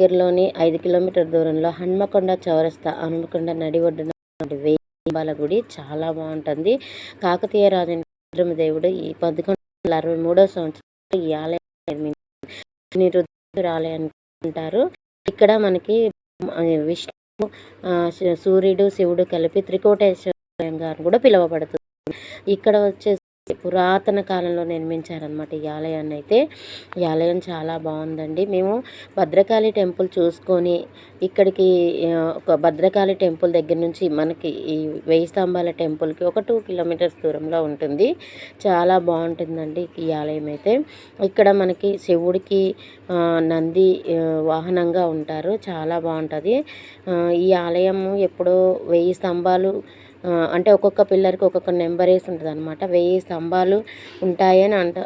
దగ్గరలోని ఐదు కిలోమీటర్ దూరంలో హన్మకొండ చౌరస్తా హన్మకొండ నడి ఒడ్డున వేయింబాల గుడి చాలా బాగుంటుంది. కాకతీయ రాజేంద్ర దేవుడు ఈ పదకొండు అరవై మూడో సంవత్సరం ఈ ఆలయం నిర్మించారు. ఆలయానికి అంటారు ఇక్కడ మనకి విష్ణు సూర్యుడు శివుడు కలిపి త్రికోటేశ్వర కూడా పిలువబడుతుంది. ఇక్కడ వచ్చేసి పురాతన కాలంలో నిర్మించారనమాట ఈ ఆలయాన్ని అయితే. ఈ ఆలయం చాలా బాగుందండి. మేము భద్రకాళి టెంపుల్ చూసుకొని ఇక్కడికి ఒక భద్రకాళి టెంపుల్ దగ్గర నుంచి మనకి ఈ వెయ్యి స్తంభాల టెంపుల్కి ఒక టూ కిలోమీటర్స్ దూరంలో ఉంటుంది. చాలా బాగుంటుందండి ఈ ఆలయం అయితే. ఇక్కడ మనకి శివుడికి నంది వాహనంగా ఉంటారు. చాలా బాగుంటుంది. ఈ ఆలయం ఎప్పుడో వెయ్యి స్తంభాలు అంటే ఒక్కొక్క పిల్లర్కి ఒక్కొక్క నెంబర్ వేసి ఉంటుంది అనమాట వెయ్యి స్తంభాలు ఉంటాయని అంట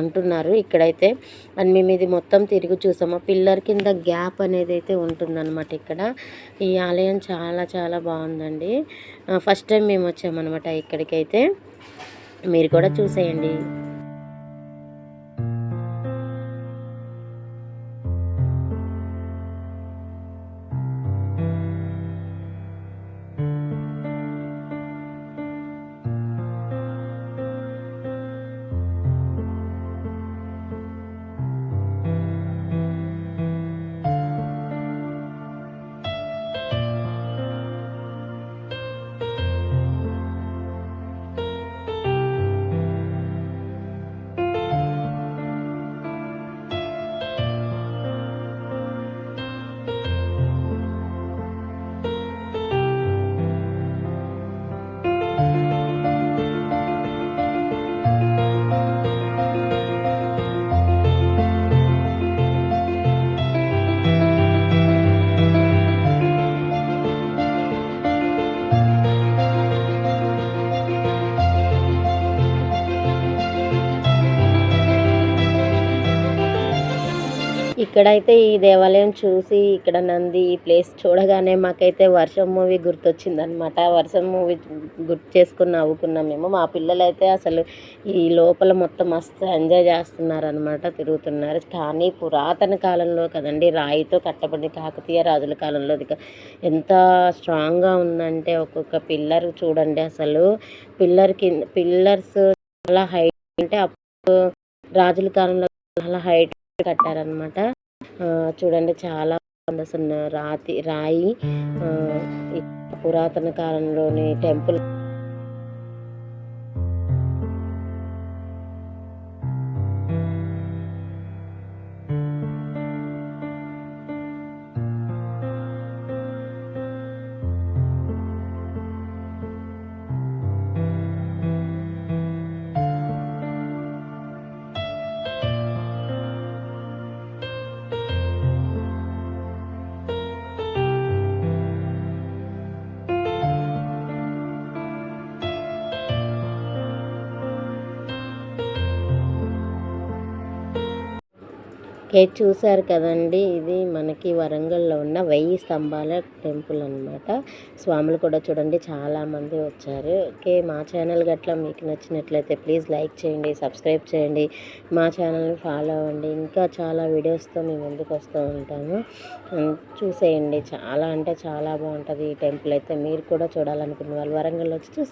అంటున్నారు ఇక్కడైతే. అండ్ మేము ఇది మొత్తం తిరిగి చూసాము. పిల్లర్ కింద గ్యాప్ అనేది అయితే ఉంటుందన్నమాట ఇక్కడ. ఈ ఆలయం చాలా చాలా బాగుందండి. ఫస్ట్ టైం మేము వచ్చామన్నమాట ఇక్కడికైతే. మీరు కూడా చూసేయండి. ఇక్కడైతే ఈ దేవాలయం చూసి ఇక్కడ నంది ఈ ప్లేస్ చూడగానే మాకైతే వర్షం మూవీ గుర్తొచ్చిందనమాట వర్షం మూవీ గుర్తు చేసుకుని నవ్వుకున్నాం మేము. మా పిల్లలు అయితే అసలు ఈ లోపల మొత్తం మస్తు ఎంజాయ్ చేస్తున్నారనమాట తిరుగుతున్నారు. కానీ పురాతన కాలంలో కదండి రాయితో కట్టబడి కాకతీయ రాజుల కాలంలో ఎంత స్ట్రాంగ్గా ఉందంటే ఒక్కొక్క పిల్లర్ చూడండి అసలు. పిల్లర్ కింద పిల్లర్స్ చాలా హైట్ అంటే అప్పుడు రాజుల కాలంలో చాలా హైట్ కట్టారనమాట చూడండి చాలా రాతి రాయి పురాతన కాలంలోని టెంపుల్ ఓకే చూశారు కదండి. ఇది మనకి వరంగల్లో ఉన్న వెయ్యి స్తంభాల టెంపుల్ అనమాట స్వాములు కూడా చూడండి చాలామంది వచ్చారు. ఓకే మా ఛానల్ గట్లా మీకు నచ్చినట్లయితే ప్లీజ్ లైక్ చేయండి సబ్స్క్రైబ్ చేయండి. మా ఛానల్ని ఫాలో అవ్వండి. ఇంకా చాలా వీడియోస్తో మేము ముందుకు వస్తూ ఉంటాము చూసేయండి. చాలా అంటే చాలా బాగుంటుంది ఈ టెంపుల్ అయితే. మీరు కూడా చూడాలనుకున్న వాళ్ళు వరంగల్ వచ్చి చూసి